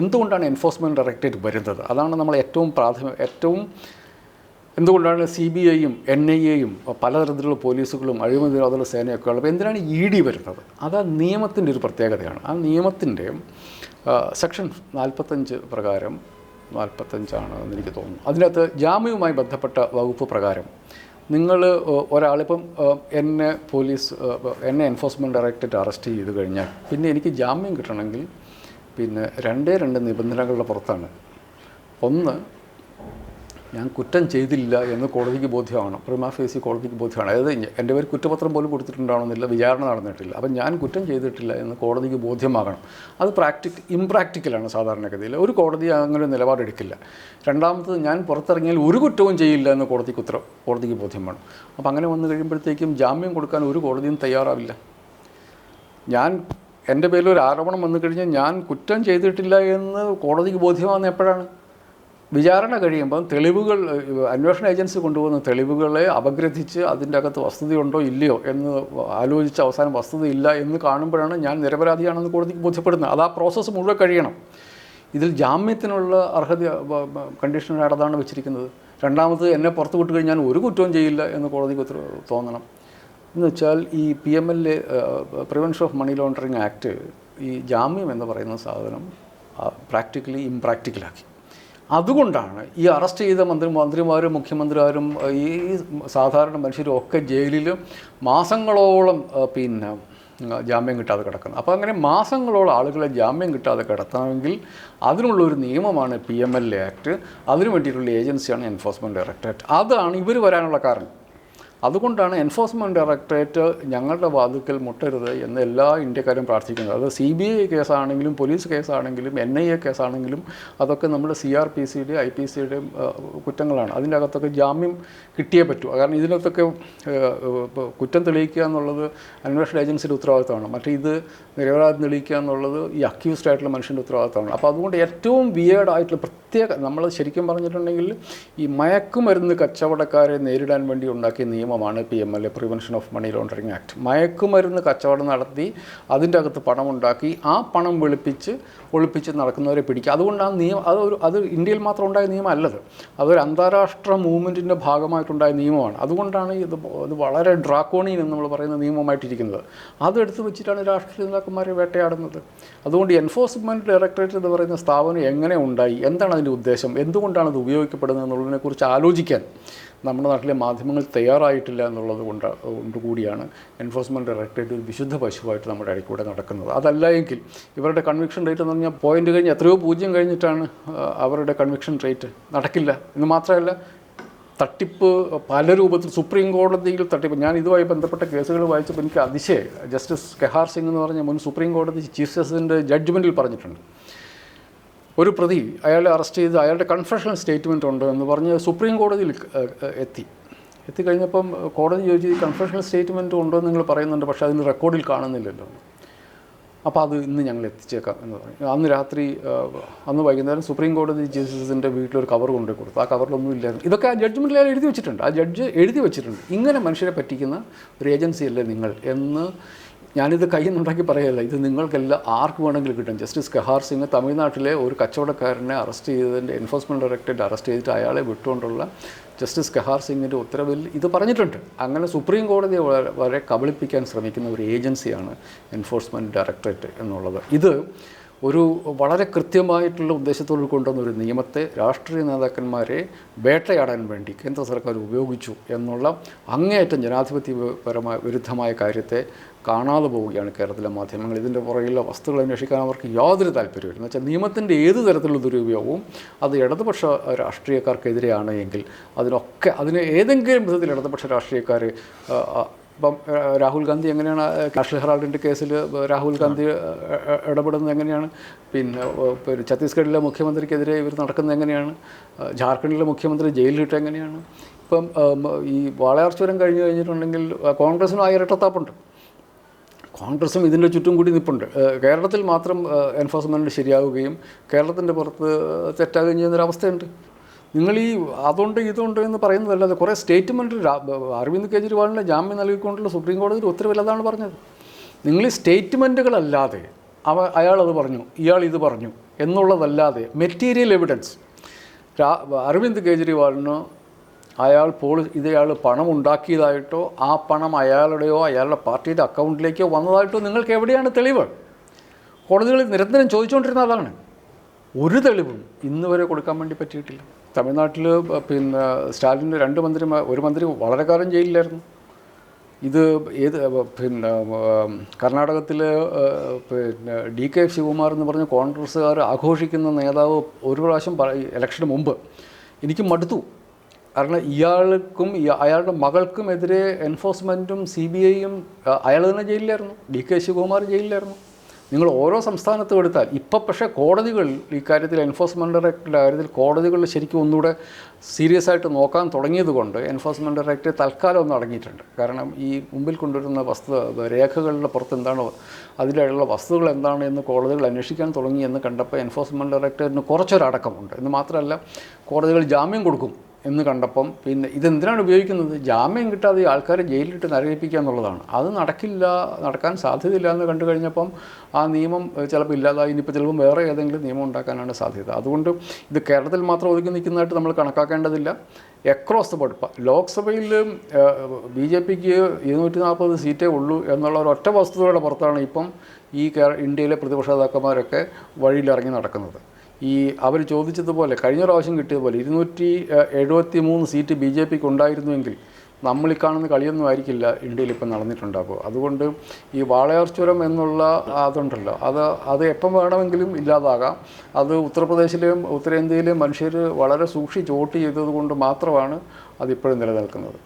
എന്തുകൊണ്ടാണ് enforcement directorate വരുന്നത്? അതാണ് നമ്മൾ ഏറ്റവും പ്രാഥമിക ഏറ്റവും എന്തുകൊണ്ടാണ് സി ബി ഐയും എൻ ഐ എയും പലതരത്തിലുള്ള പോലീസുകളും അഴിമതി നിരോധന സേനയൊക്കെ ഉള്ളപ്പോൾ എന്തിനാണ് ഇ ഡി വരുന്നത്? അത് ആ നിയമത്തിന്റെ ഒരു പ്രത്യേകതയാണ്. ആ നിയമത്തിന്റെ സെക്ഷൻ നാൽപ്പത്തഞ്ച് പ്രകാരം നാൽപ്പത്തഞ്ചാണ് എന്ന് എനിക്ക് തോന്നുന്നു. അതിനകത്ത് ജാമ്യവുമായി ബന്ധപ്പെട്ട വകുപ്പ് പ്രകാരം നിങ്ങൾ ഒരാളിപ്പം എന്നെ പോലീസ് എന്നെ എൻഫോഴ്സ്മെന്റ് ഡയറക്ടറേറ്റ് അറസ്റ്റ് ചെയ്ത് കഴിഞ്ഞാൽ പിന്നെ എനിക്ക് ജാമ്യം കിട്ടണമെങ്കിൽ പിന്നെ രണ്ടേ രണ്ട് നിബന്ധനകളുടെ പുറത്താണ്. ഒന്ന് ഞാൻ കുറ്റം ചെയ്തില്ല എന്ന് കോടതിക്ക് ബോധ്യമാണ് പ്രിമാ ഫേസി കോടതിക്ക് ബോധ്യമാണ്. അതായത് എന്റെ പേര് കുറ്റപത്രം പോലും കൊടുത്തിട്ടുണ്ടാവണമെന്നില്ല വിചാരണ നടന്നിട്ടില്ല. അപ്പം ഞാൻ കുറ്റം ചെയ്തിട്ടില്ല എന്ന് കോടതിക്ക് ബോധ്യമാകണം. അത് പ്രാക്ടിക് ഇംപ്രാക്ടിക്കലാണ് സാധാരണഗതിയിൽ. ഒരു കോടതി അങ്ങനെ നിലപാടെടുക്കില്ല. രണ്ടാമത്തത് ഞാൻ പുറത്തിറങ്ങിയാൽ ഒരു കുറ്റവും ചെയ്യില്ല എന്ന് കോടതിക്ക് ഉത്തര കോടതിക്ക് ബോധ്യം വേണം. അപ്പം അങ്ങനെ വന്നു കഴിയുമ്പോഴത്തേക്കും ജാമ്യം കൊടുക്കാൻ ഒരു കോടതിയും തയ്യാറാവില്ല. ഞാൻ എന്റെ പേരിൽ ഒരു ആരോപണം വന്നു കഴിഞ്ഞാൽ ഞാൻ കുറ്റം ചെയ്തിട്ടില്ല എന്ന് കോടതിക്ക് ബോധ്യമാകുന്ന എപ്പോഴാണ്? വിചാരണ കഴിയുമ്പം തെളിവുകൾ അന്വേഷണ ഏജൻസി കൊണ്ടുപോകുന്ന തെളിവുകളെ അപഗ്രഥിച്ച് അതിന്റെ അകത്ത് വസ്തുതയുണ്ടോ ഇല്ലയോ എന്ന് ആലോചിച്ച് അവസാനം വസ്തുതയില്ല എന്ന് കാണുമ്പോഴാണ് ഞാൻ നിരപരാധിയാണെന്ന് കോടതിക്ക് ബോധ്യപ്പെടുന്നത്. അത് ആ പ്രോസസ്സ് മുഴുവൻ കഴിയണം. ഇതിൽ ജാമ്യത്തിനുള്ള അർഹത കണ്ടീഷൻ അതാണ് വെച്ചിരിക്കുന്നത്. രണ്ടാമത് എന്നെ പുറത്തു വിട്ട് കഴിഞ്ഞാൽ ഒരു കുറ്റവും ചെയ്യില്ല എന്ന് കോടതിക്ക് തോന്നണം. എന്ന് വെച്ചാൽ ഈ P M L A prevention of money laundering act ഈ ജാമ്യം എന്ന് പറയുന്ന സാധനം പ്രാക്ടിക്കലി ഇംപ്രാക്ടിക്കലാക്കി അതുകൊണ്ടാണ് ഈ അറസ്റ്റ് ചെയ്ത മന്ത്രി മന്ത്രിമാരും മുഖ്യമന്ത്രിമാരും ഈ സാധാരണ മനുഷ്യരും ഒക്കെ ജയിലിൽ മാസങ്ങളോളം പിന്നെ ജാമ്യം കിട്ടാതെ കിടക്കുന്നത് അപ്പോൾ അങ്ങനെ മാസങ്ങളോളം ആളുകളെ ജാമ്യം കിട്ടാതെ കിടത്തണമെങ്കിൽ അതിനുള്ളൊരു നിയമമാണ് P M L A act അതിനു വേണ്ടിയിട്ടുള്ള ഏജൻസിയാണ് എൻഫോഴ്സ്മെന്റ് ഡയറക്ടറേറ്റ് അതാണ് ഇവർ വരാനുള്ള കാരണം. അതുകൊണ്ടാണ് എൻഫോഴ്സ്മെന്റ് ഡയറക്ടറേറ്റ് ഞങ്ങളുടെ വാതുക്കൽ മുട്ടരുത് എന്ന് എല്ലാ ഇന്ത്യക്കാരും പ്രാർത്ഥിക്കുന്നത്. അത് സി ബി ഐ കേസാണെങ്കിലും പോലീസ് കേസാണെങ്കിലും എൻ ഐ എ കേസാണെങ്കിലും അതൊക്കെ നമ്മുടെ സി ആർ പി സിയുടെ ഐ പി സിയുടെയും കുറ്റങ്ങളാണ്. അതിന്റെ അകത്തൊക്കെ ജാമ്യം കിട്ടിയേ പറ്റൂ. കാരണം ഇതിനകത്തൊക്കെ കുറ്റം തെളിയിക്കുക എന്നുള്ളത് അന്വേഷണ ഏജൻസിയുടെ ഉത്തരവാദിത്തമാണ്. മറ്റേ ഇത് നിരപരാധം തെളിയിക്കുക എന്നുള്ളത് ഈ അക്യൂസ്ഡ് ആയിട്ടുള്ള മനുഷ്യന്റെ ഉത്തരവാദിത്തമാണ്. അപ്പോൾ അതുകൊണ്ട് ഏറ്റവും വിയേഡ് ആയിട്ടുള്ള പ്രത്യേക നമ്മൾ ശരിക്കും പറഞ്ഞിട്ടുണ്ടെങ്കിൽ ഈ മയക്കുമരുന്ന് കച്ചവടക്കാരെ നേരിടാൻ വേണ്ടി ഉണ്ടാക്കിയ നിയമമാണ് P M L A prevention of money laundering act മയക്കുമരുന്ന് കച്ചവടം നടത്തി അതിന്റെ അകത്ത് പണം ഉണ്ടാക്കി ആ പണം വെളുപ്പിച്ച് ഒളിപ്പിച്ച് നടക്കുന്നവരെ പിടിക്കുക. അതുകൊണ്ട് ആ നിയമം അതൊരു അത് ഇന്ത്യയിൽ മാത്രം ഉണ്ടായ നിയമമല്ലത്. അതൊരു അന്താരാഷ്ട്ര മൂവ്മെന്റിന്റെ ഭാഗമായിട്ടുണ്ടായ നിയമമാണ്. അതുകൊണ്ടാണ് ഇത് ഇത് വളരെ ഡ്രാക്കോണിയൻ എന്ന് നമ്മൾ പറയുന്ന നിയമമായിട്ടിരിക്കുന്നത്. അതെടുത്ത് വെച്ചിട്ടാണ് രാഷ്ട്രീയ നേതാക്കന്മാരെ വേട്ടയാടുന്നത്. അതുകൊണ്ട് എൻഫോഴ്സ്മെന്റ് ഡയറക്ടറേറ്റ് എന്ന് പറയുന്ന സ്ഥാപനം എങ്ങനെ ഉണ്ടായി? എന്താണ് അതിന്റെ ഉദ്ദേശം? എന്തുകൊണ്ടാണ് അത് ഉപയോഗിക്കപ്പെടുന്നത് എന്നുള്ളതിനെക്കുറിച്ച് ആലോചിക്കാൻ നമ്മുടെ നാട്ടിലെ മാധ്യമങ്ങൾ തയ്യാറായിട്ടില്ല എന്നുള്ളത് കൊണ്ട് കൊണ്ടുകൂടിയാണ് എൻഫോഴ്സ്മെന്റ് ഡയറക്ടറേറ്റ് ഒരു വിശുദ്ധ പശുവായിട്ട് നമ്മുടെ ഇടയിൽ കൂടെ നടക്കുന്നത്. അതല്ല എങ്കിൽ ഇവരുടെ കൺവിക്ഷൻ റേറ്റ് എന്ന് പറഞ്ഞാൽ പോയിന്റ് കഴിഞ്ഞ് എത്രയോ പൂജ്യം കഴിഞ്ഞിട്ടാണ് അവരുടെ കൺവിക്ഷൻ റേറ്റ് നടക്കില്ല. എന്ന് മാത്രമല്ല തട്ടിപ്പ് പല രൂപത്തിൽ സുപ്രീം കോടതിയിൽ തട്ടിപ്പ് ഞാൻ ഇതുമായി ബന്ധപ്പെട്ട കേസുകൾ വായിച്ചപ്പോൾ എനിക്ക് അതിശയം ജസ്റ്റിസ് കെഹാർ സിംഗ് എന്ന് പറഞ്ഞ മുൻ സുപ്രീം കോടതി ചീഫ് ജസ്റ്റിസിന്റെ ജഡ്ജ്മെന്റിൽ പറഞ്ഞിട്ടുണ്ട്. ഒരു പ്രതി അയാളെ അറസ്റ്റ് ചെയ്ത് അയാളുടെ കൺഫഷണൽ സ്റ്റേറ്റ്മെന്റ് ഉണ്ട് എന്ന് പറഞ്ഞ് സുപ്രീം കോടതിയിൽ എത്തി. എത്തിക്കഴിഞ്ഞപ്പം കോടതി ചോദിച്ചു ഈ കൺഫെഷണൽ സ്റ്റേറ്റ്മെന്റ് ഉണ്ടോ എന്ന് നിങ്ങൾ പറയുന്നുണ്ട് പക്ഷേ അതിന് റെക്കോർഡിൽ കാണുന്നില്ലല്ലോ. അപ്പോൾ അത് ഇന്ന് ഞങ്ങൾ എത്തിച്ചേക്കാം എന്ന് പറഞ്ഞു. അന്ന് രാത്രി അന്ന് വൈകുന്നേരം സുപ്രീം കോടതി ജസ്റ്റിസിന്റെ വീട്ടിലൊരു കവർ കൊണ്ടു കൊടുത്തു. ആ കവറിലൊന്നും ഇല്ലായിരുന്നു. ഇതൊക്കെ ആ ജഡ്ജ്മെന്റിൽ അയാൾ എഴുതി വെച്ചിട്ടുണ്ട്. ആ ജഡ്ജ് എഴുതി വെച്ചിട്ടുണ്ട്. ഇങ്ങനെ മനുഷ്യരെ പറ്റിക്കുന്ന ഒരു ഏജൻസിയല്ലേ നിങ്ങൾ എന്ന് ഞാനിത് കയ്യിൽ നിന്നുണ്ടാക്കി പറയല്ല ഇത് നിങ്ങൾക്കെല്ലാം ആർക്ക് വേണമെങ്കിലും കിട്ടും. ജസ്റ്റിസ് കഹാർ സിംഗ് തമിഴ്നാട്ടിലെ ഒരു കച്ചവടക്കാരനെ അറസ്റ്റ് ചെയ്തതിന്റെ എൻഫോഴ്സ്മെന്റ് ഡയറക്ടറേറ്റ് അറസ്റ്റ് ചെയ്തിട്ട് അയാളെ വിട്ടുകൊണ്ടുള്ള ജസ്റ്റിസ് കഹാർ സിംഗിന്റെ ഉത്തരവിൽ ഇത് പറഞ്ഞിട്ടുണ്ട്. അങ്ങനെ സുപ്രീം കോടതി വരെ- കബളിപ്പിക്കാൻ ശ്രമിക്കുന്ന ഒരു ഏജൻസിയാണ് എൻഫോഴ്സ്മെന്റ് ഡയറക്ടറേറ്റ് എന്നുള്ളത്. ഇത് ഒരു വളരെ കൃത്യമായിട്ടുള്ള ഉദ്ദേശത്തോട് കൊണ്ടുവന്ന ഒരു നിയമത്തെ രാഷ്ട്രീയ നേതാക്കന്മാരെ വേട്ടയാടാൻ വേണ്ടി കേന്ദ്ര സർക്കാർ ഉപയോഗിച്ചു എന്നുള്ള അങ്ങേയറ്റം ജനാധിപത്യപരമായ വിരുദ്ധമായ കാര്യത്തെ കാണാതെ പോവുകയാണ് കേരളത്തിലെ മാധ്യമങ്ങൾ. ഇതിന്റെ പുറകിലുള്ള വസ്തുക്കൾ അന്വേഷിക്കാൻ അവർക്ക് യാതൊരു താല്പര്യമില്ല എന്ന് വെച്ചാൽ നിയമത്തിന്റെ ഏത് തരത്തിലുള്ള ദുരുപയോഗവും അത് ഇടതുപക്ഷ രാഷ്ട്രീയക്കാർക്കെതിരെയാണ് എങ്കിൽ അതിനൊക്കെ അതിന് ഏതെങ്കിലും വിധത്തിൽ ഇടതുപക്ഷ രാഷ്ട്രീയക്കാർ ഇപ്പം രാഹുൽ ഗാന്ധി എങ്ങനെയാണ് നാഷണൽ ഹെറാൾഡിന്റെ കേസിൽ രാഹുൽ ഗാന്ധി ഇടപെടുന്നത് എങ്ങനെയാണ്? പിന്നെ ഛത്തീസ്ഗഡിലെ മുഖ്യമന്ത്രിക്കെതിരെ ഇവർ നടക്കുന്നത് എങ്ങനെയാണ്? ജാർഖണ്ഡിലെ മുഖ്യമന്ത്രി ജയിലിലിട്ട് എങ്ങനെയാണ്? ഇപ്പം ഈ വാളയാർ ചുരം കഴിഞ്ഞ് കഴിഞ്ഞിട്ടുണ്ടെങ്കിൽ കോൺഗ്രസ്സിനും ആ ഇരട്ടത്താപ്പുണ്ട് കോൺഗ്രസും ഇതിന്റെ ചുറ്റും കൂടി നിൽപ്പുണ്ട് കേരളത്തിൽ മാത്രം എൻഫോഴ്സ്മെന്റ് ശരിയാവുകയും കേരളത്തിന്റെ പുറത്ത് തെറ്റാകുകയും ചെയ്യുന്നൊരവസ്ഥയുണ്ട് നിങ്ങൾ ഈ അതുകൊണ്ട് ഇതുണ്ട് എന്ന് പറയുന്നതല്ലാതെ കുറേ സ്റ്റേറ്റ്മെന്റ് അരവിന്ദ് കെജ്രിവാളിന്റെ ജാമ്യം നൽകിക്കൊണ്ടുള്ള സുപ്രീം കോടതിയിൽ ഉത്തരവില്ലാതാണ് പറഞ്ഞത്. നിങ്ങൾ ഈ സ്റ്റേറ്റ്മെന്റുകളല്ലാതെ അവ അയാളത് പറഞ്ഞു ഇയാൾ ഇത് പറഞ്ഞു എന്നുള്ളതല്ലാതെ മെറ്റീരിയൽ എവിഡൻസ്. അരവിന്ദ് കെജ്രിവാളിന് അയാൾ പോളി ഇതയാൾ പണം ഉണ്ടാക്കിയതായിട്ടോ ആ പണം അയാളുടെയോ അയാളുടെ പാർട്ടിയുടെ അക്കൗണ്ടിലേക്കോ വന്നതായിട്ടോ നിങ്ങൾക്ക് എവിടെയാണ് തെളിവ്? കോടതികളിൽ നിരന്തരം ചോദിച്ചുകൊണ്ടിരുന്ന അതാണ്. ഒരു തെളിവും ഇന്ന് വരെ കൊടുക്കാൻ വേണ്ടി പറ്റിയിട്ടില്ല. തമിഴ്നാട്ടിൽ പിന്നെ സ്റ്റാലിന്റെ രണ്ട് മന്ത്രിമാർ ഒരു മന്ത്രി വളരെ കാലം ജയിലിലായിരുന്നു. ഇത് ഏത് പിന്നെ കർണാടകത്തിൽ പിന്നെ ഡി കെ ശിവകുമാർ എന്ന് പറഞ്ഞ കോൺഗ്രസ്സുകാർ ആഘോഷിക്കുന്ന നേതാവ് ഒരു പ്രാവശ്യം ഇലക്ഷന് മുമ്പ് എനിക്ക് മടുത്തു. കാരണം ഇയാൾക്കും അയാളുടെ മകൾക്കുമെതിരെ എൻഫോഴ്സ്മെന്റും സി ബി ഐയും അയാൾ തന്നെ ജയിലിലായിരുന്നു. ഡി കെ ശിവകുമാർ ജയിലിലായിരുന്നു. നിങ്ങൾ ഓരോ സംസ്ഥാനത്തും എടുത്താൽ ഇപ്പം പക്ഷേ കോടതികൾ ഈ കാര്യത്തിൽ എൻഫോഴ്സ്മെന്റ് ഡയറക്ടറുടെ കാര്യത്തിൽ കോടതികൾ ശരിക്കും ഒന്നുകൂടെ സീരിയസ് ആയിട്ട് നോക്കാൻ തുടങ്ങിയത് കൊണ്ട് എൻഫോഴ്സ്മെന്റ് ഡയറക്ടർ തൽക്കാലം ഒന്ന് അടങ്ങിയിട്ടുണ്ട്. കാരണം ഈ മുമ്പിൽ കൊണ്ടുവരുന്ന വസ്തു രേഖകളുടെ പുറത്ത് എന്താണ് അതിലുള്ള വസ്തുക്കൾ എന്താണ് എന്ന് കോടതികൾ അന്വേഷിക്കാൻ തുടങ്ങി എന്ന് കണ്ടപ്പോൾ എൻഫോഴ്സ്മെന്റ് ഡയറക്ടറിന് കുറച്ചൊരടക്കമുണ്ട്. എന്ന് മാത്രമല്ല കോടതികൾ ജാമ്യം കൊടുക്കും. എന്ന് കണ്ടപ്പം പിന്നെ ഇതെന്തിനാണ് ഉപയോഗിക്കുന്നത്? ജാമ്യം കിട്ടാതെ ആൾക്കാരെ ജയിലിലിട്ട് നരകിപ്പിക്കുക എന്നുള്ളതാണ്. അത് നടക്കില്ല നടക്കാൻ സാധ്യതയില്ല എന്ന് കണ്ടു കഴിഞ്ഞപ്പം ആ നിയമം ചിലപ്പോൾ ഇല്ലാതായി. ഇനിയിപ്പോൾ ചിലപ്പോൾ വേറെ ഏതെങ്കിലും നിയമം ഉണ്ടാക്കാനാണ് സാധ്യത. അതുകൊണ്ട് ഇത് കേരളത്തിൽ മാത്രം ഒതുക്കി നിൽക്കുന്നതായിട്ട് നമ്മൾ കണക്കാക്കേണ്ടതില്ല. അക്രോസ് ദ ബോർഡ് ലോക്സഭയിൽ ബി ജെ പിക്ക് ഇരുന്നൂറ്റി നാൽപ്പത് സീറ്റേ ഉള്ളൂ എന്നുള്ള ഒരു ഒറ്റ വസ്തുതയുടെ പുറത്താണ് ഇപ്പം ഈ ഇന്ത്യയിലെ പ്രതിപക്ഷ നേതാക്കന്മാരൊക്കെ വഴിയിലിറങ്ങി നടക്കുന്നത്. ഈ അവർ ചോദിച്ചതുപോലെ കഴിഞ്ഞ പ്രാവശ്യം കിട്ടിയതുപോലെ ഇരുന്നൂറ്റി എഴുപത്തി മൂന്ന് സീറ്റ് ബി ജെ പിക്ക് ഉണ്ടായിരുന്നുവെങ്കിൽ നമ്മൾ ഈ കാണുന്ന കളിയൊന്നും ആയിരിക്കില്ല ഇന്ത്യയിൽ ഇപ്പം നടന്നിട്ടുണ്ടാകുക അതുകൊണ്ട് ഈ വാളയാർ ചുരം എന്നുള്ള അതുണ്ടല്ലോ. അത് അത് എപ്പം വേണമെങ്കിലും ഇല്ലാതാകാം. അത് ഉത്തർപ്രദേശിലെയും ഉത്തരേന്ത്യയിലെയും മനുഷ്യർ വളരെ സൂക്ഷിച്ച് വോട്ട് ചെയ്തത് കൊണ്ട് മാത്രമാണ് അതിപ്പോഴും നിലനിൽക്കുന്നത്.